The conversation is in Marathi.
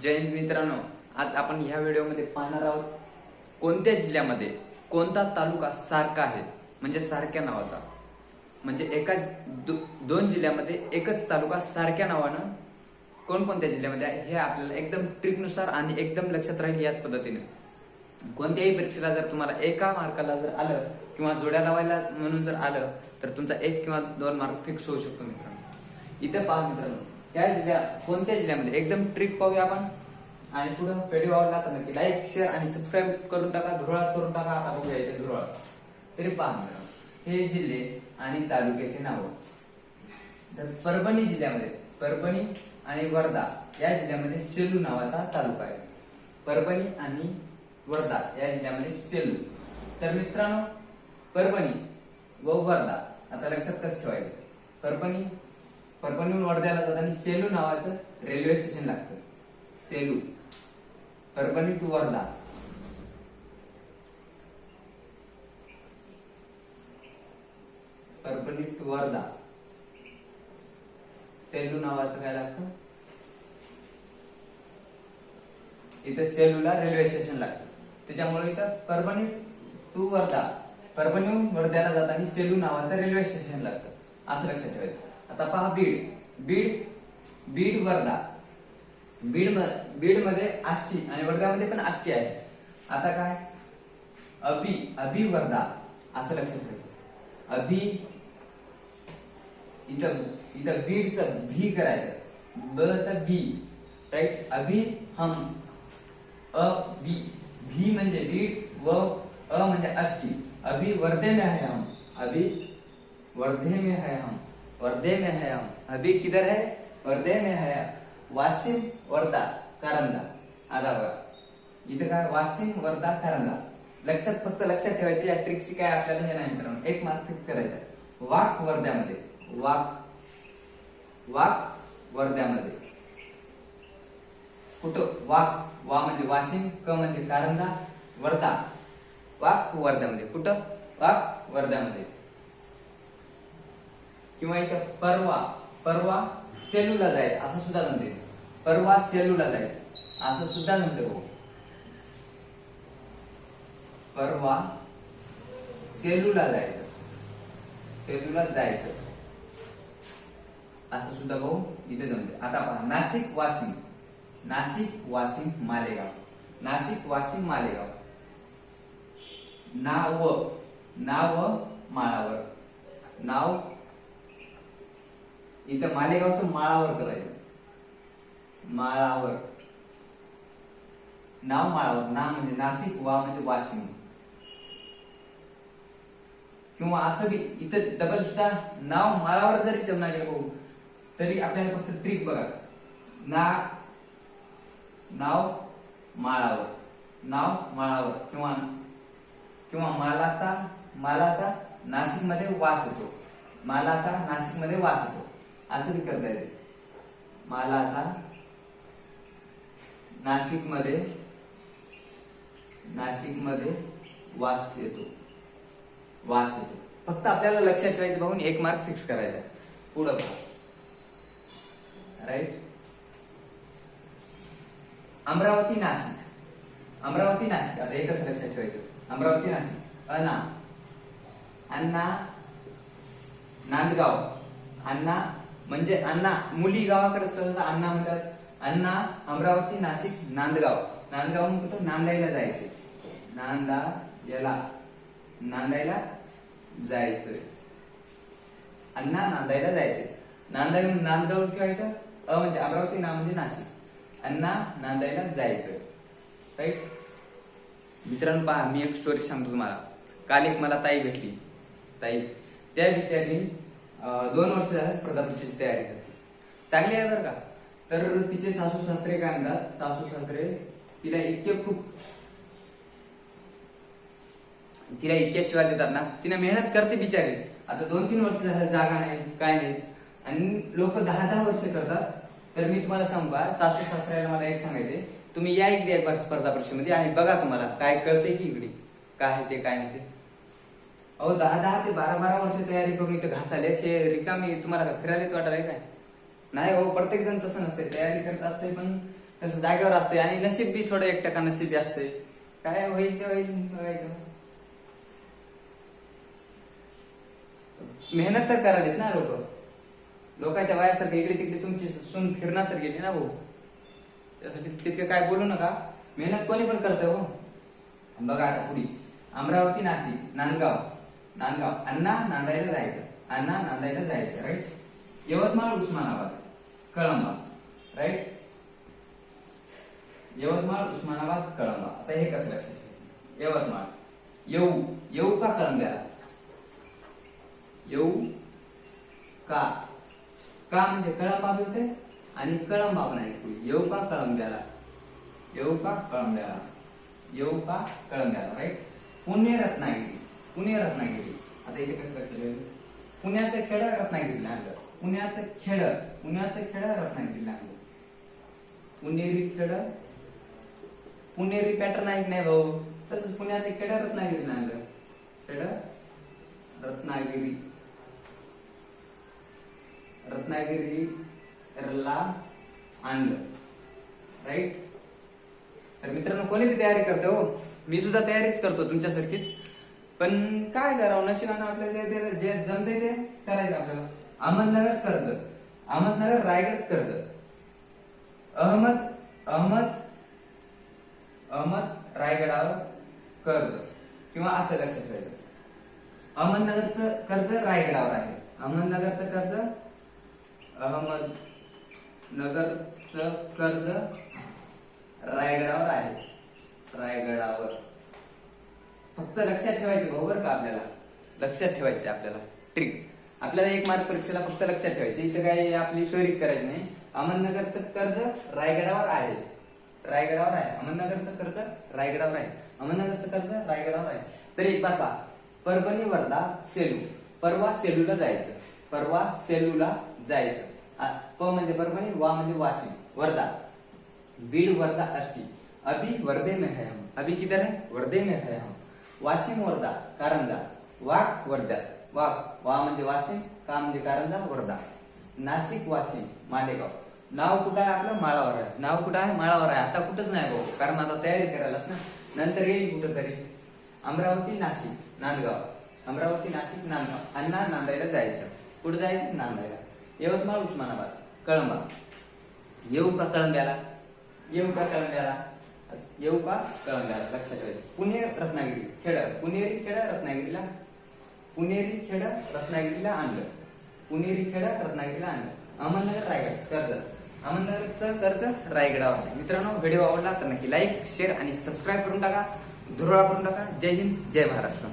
जय हिंद मित्रांनो आज आपण ह्या व्हिडिओमध्ये पाहणार आहोत कोणत्या जिल्ह्यामध्ये कोणता तालुका सारखा आहे? म्हणजे सारख्या नावाचा. म्हणजे एका दो, दोन जिल्ह्यामध्ये एकच तालुका सारख्या नावानं कोणकोणत्या जिल्ह्यामध्ये आहे हे आपल्याला एकदम ट्रिकनुसार आणि एकदम लक्षात राहील याच पद्धतीने. कोणत्याही परीक्षेला जर तुम्हाला एका मार्काला जर आलं किंवा जोड्या लावायला म्हणून जर आलं तर तुमचा एक किंवा दोन मार्क फिक्स होऊ शकतो मित्रांनो. इथं पहा मित्रांनो या जिल्ह्या कोणत्या जिल्ह्यामध्ये? एकदम ट्रिक पाहूया आपण. आणि पुढे व्हिडिओ आवडला तर नक्की लाईक शेअर आणि सबस्क्राईब करून टाका धुरळात करून टाका. आता बघूया इथे धुरळात. तरी पहा हे जिल्हे आणि तालुक्याचे नाव. तर परभणी जिल्ह्यामध्ये परभणी आणि वर्धा या जिल्ह्यामध्ये सेलू नावाचा तालुका आहे. परभणी आणि वर्धा या जिल्ह्यामध्ये सेलू. तर मित्रांनो परभणी व वर्धा आता लक्षात कसं ठेवायचं? परभणी परभणीहून वर्ध्याला जाताना सेलू नावाचं रेल्वे स्टेशन लागतं. सेलू. परभणी टू वर्धा. परभणी टू वर्धा. सेलू नावाचं काय लागतं? इथं सेलूला रेल्वे स्टेशन लागतं. त्याच्यामुळे इथं परभणी टू वर्धा. परभणीहून वर्ध्याला जाताना सेलू नावाचं रेल्वे स्टेशन लागतं. असं लक्षात ठेवायचं. आता पहा बीड. बीड बीड वर्धा. बीड बीडमध्ये आष्टी आणि वर्धामध्ये पण आष्टी आहे. आता काय? अभि अभि वर्धा असं लक्षात ठेवायचं. अभि इथं इथं बीडचं भी करायचं. ब बी. राईट अभि हम. अ बी. भी म्हणजे बीड व अ म्हणजे अष्टी अभी वर्धे में है हम अभी वर्धे में है हम वर्धे में है हम। अभी किधर है? वर्धे में है वासिम वर्धा कारंदा। आधा बघा इथं काय वासिम वर्धा कारंजा लक्षात फक्त लक्षात ठेवायचं या ट्रिक्स काय आपल्याला हे नाही मित्रांनो एक मार्क फिक्स करायचा वाक वर्ध्यामध्ये वाक. वाक वर्ध्यामध्ये कुठं? वाक. वा म्हणजे वाशिम क म्हणजे कारंजा वर्धा वाक वर्ध्यामध्ये कुठं? वाक वर्ध्यामध्ये किंवा इथं परवा परवा सेलूला जायचं असं सुद्धा म्हणते. परवा सेलूला जायचं. असं सुद्धा म्हणते भाऊ परवा सेलूला जायचं. सेलूला जायचं. असं सुद्धा भाऊ इथे जमते आता पहा नाशिक वाशिम. नाशिक वाशिम मालेगाव. नाशिक वाशिम मालेगाव. नाव नाव माळावर. नाव इथं मालेगावचं माळावर करायचं. माळावर. नाव माळावर. ना म्हणजे नाशिक वा म्हणजे वाशिम. किंवा असं बी इथं डबल सुद्धा नाव माळावर जरी जमणार गेलं भाऊ तरी आपल्याला फक्त ट्रिक बघा. ना नाव माळावर. नाव माळावर. किंवा किंवा मालाचा मालाचा नाशिकमध्ये वास होतो. मालाचा नाशिकमध्ये वास होतो. असं बी करता येते. मला नाशिकमध्ये नाशिकमध्ये वास येतो. वास येतो. फक्त आपल्याला लक्षात ठेवायचं बघून एक मार्क फिक्स करायचा पुढं राईट अमरावती नाशिक. अमरावती नाशिक. आता एकच लक्षात ठेवायचं. अमरावती नाशिक. अना अण्णा. नांदगाव. अण्णा. म्हणजे अण्णा मुली गावाकडे सहसा अण्णा म्हणतात अण्णा अमरावती नाशिक नांदगाव. नांदगाव कुठं? नांदायला जायचं. नांदा याला नांदायला जायचं. अण्णा नांदायला जायचे. नांदाय नांदगाव ठेवायचं अ म्हणजे अमरावती ना म्हणजे नाशिक. अण्णा नांदायला जायचं. राईट मित्रांनो पहा मी एक स्टोरी सांगतो तुम्हाला. काल एक मला ताई भेटली. ताई त्या बिचारी दोन वर्ष झालं स्पर्धा परीक्षेची तयारी करते. चांगली आहे बरं का? तर तिचे सासू सासरे काय म्हणतात? सासू सासरे तिला इतके खूप तिला इतक्या शिवाय देतात ना तिने मेहनत करते बिचारी. आता दोन तीन वर्ष झालं जागा नाही काय नाही. आणि लोक दहा दहा वर्ष करतात. तर मी तुम्हाला सांगा सासू सासऱ्याला मला एक सांगायचे तुम्ही या इकडे एक बार स्पर्धा परीक्षेमध्ये आणि बघा तुम्हाला काय कळते की इकडे. काय आहे ते काय नाही ते. अहो दहा दहा ते बारा बारा वर्ष तयारी करून इथं घासालेत हे रिकामी तुम्हाला फिरायलाच वाटायला काय? नाही हो प्रत्येक जण तसं नसते तयारी करत असते पण तसं जागेवर असते आणि नशीब बी थोडं एक टक्का नशीबी असते काय होईल होईल बघायचं. मेहनत तर करावीत ना लोक. लोकांच्या वयासारखं इकडे तिकडे तुमची सून फिरणार तर गेली ना भाऊ. त्यासाठी तितकं काय बोलू नका. मेहनत कोणी पण करतं हो. बघा आता पुढी. अमरावती नाशिक नांदगाव. नांदगाव. अण्णा नांदायला जायचं. अण्णा नांदायला जायचं राईट यवतमाळ उस्मानाबाद कळंबा राईट यवतमाळ उस्मानाबाद कळंबा. आता हे कसं लक्षात ठेवायचं यवतमाळ. येऊ येऊ का कळंब्याला? येऊ का? का म्हणजे कळंबा बी होते आणि कळंबा पण आहे. येऊ का कळंब्याला? येऊ का कळंब्याला? येऊ का कळंब्याला राईट पुणे रत्नागिरी पुणे रत्नागिरी आता इथे कसं लक्षात ठेवायचं? पुण्याचं खेड रत्नागिरी लागलं पुण्याचं खेड पुण्याचं खेड रत्नागिरी लागलं पुणेरी खेड पुणेरी पॅटर्न ऐक नाही भाऊ? तसंच पुण्याचं खेड रत्नागिरी लागलं खेड रत्नागिरी. रत्नागिरी ला आणलं. राईट तर मित्रांनो कोणी तयारी करते हो? मी सुद्धा तयारीच करतो तुमच्यासारखीच. पण काय करावं? नशिबानं आपल्या जे जे- जे जमते ते करायचं आपल्याला. अहमदनगर कर्ज. अहमदनगर रायगड कर्ज. अहमद अहमद अहमद रायगडावर कर्ज. किंवा असं लक्षात ठेवायचं. अहमदनगरचं कर्ज रायगडावर आहे. अहमदनगरचं कर्ज अहमदनगरचं कर्ज रायगडावर आहे. रायगडावर. फक्त लक्षात ठेवायचं भाऊ बरं का आपल्याला? लक्षात ठेवायचे आपल्याला. ट्रिक आपल्याला एक मार्क परीक्षेला फक्त लक्षात ठेवायचं इथं काही आपली शोरी करायची नाही. अहमदनगरचं कर्ज रायगडावर आहे. रायगडावर आहे. अहमदनगरचं कर्ज रायगडावर आहे. अहमदनगरचं कर्ज रायगडावर आहे. तर एक बार पहा. परभणी वर्धा सेलू. परवा सेलूला जायचं. परवा सेलूला जायचं. आ- प म्हणजे परभणी वा म्हणजे वाशिम. वर्धा. बीड वर्धा अष्टी अभी वर्धे में है हम अभी किधर है? वर्धे में है हम वाशिम वर्धा कारंजा. वाघ वर्धा. वाघ वा म्हणजे वाशिम का म्हणजे कारंजा वर्धा. नाशिक वाशिम मालेगाव. नाव कुठं आहे आपलं? माळावर आहे. नाव कुठं आहे? माळावर आहे. आता कुठंच नाही भाऊ. कारण आता तयारी करायलाच ना. नंतर येईल कुठं तरी अमरावती नाशिक नांदगाव. अमरावती नाशिक नांदगाव. अण्णा नांदायला जायचं. कुठं जायचं? नांदायला. यवतमाळ उस्मानाबाद. कळंबा. येऊ का कळंब्याला? येऊ का कळंब्याला? येऊ का? कळंब्याला लक्षात ठेवायचं पुणे रत्नागिरी. खेड पुणेरी खेड रत्नागिरीला? पुणेरी खेड रत्नागिरीला आणलं पुणेरी खेड रत्नागिरीला आणलं अहमदनगर रायगड. कर्ज. अहमदनगरचं कर्ज रायगडावर आहे. मित्रांनो व्हिडिओ आवडला तर नक्की लाईक शेअर आणि सबस्क्राईब करून टाका. धुरळा करून टाका. जय हिंद जय महाराष्ट्र.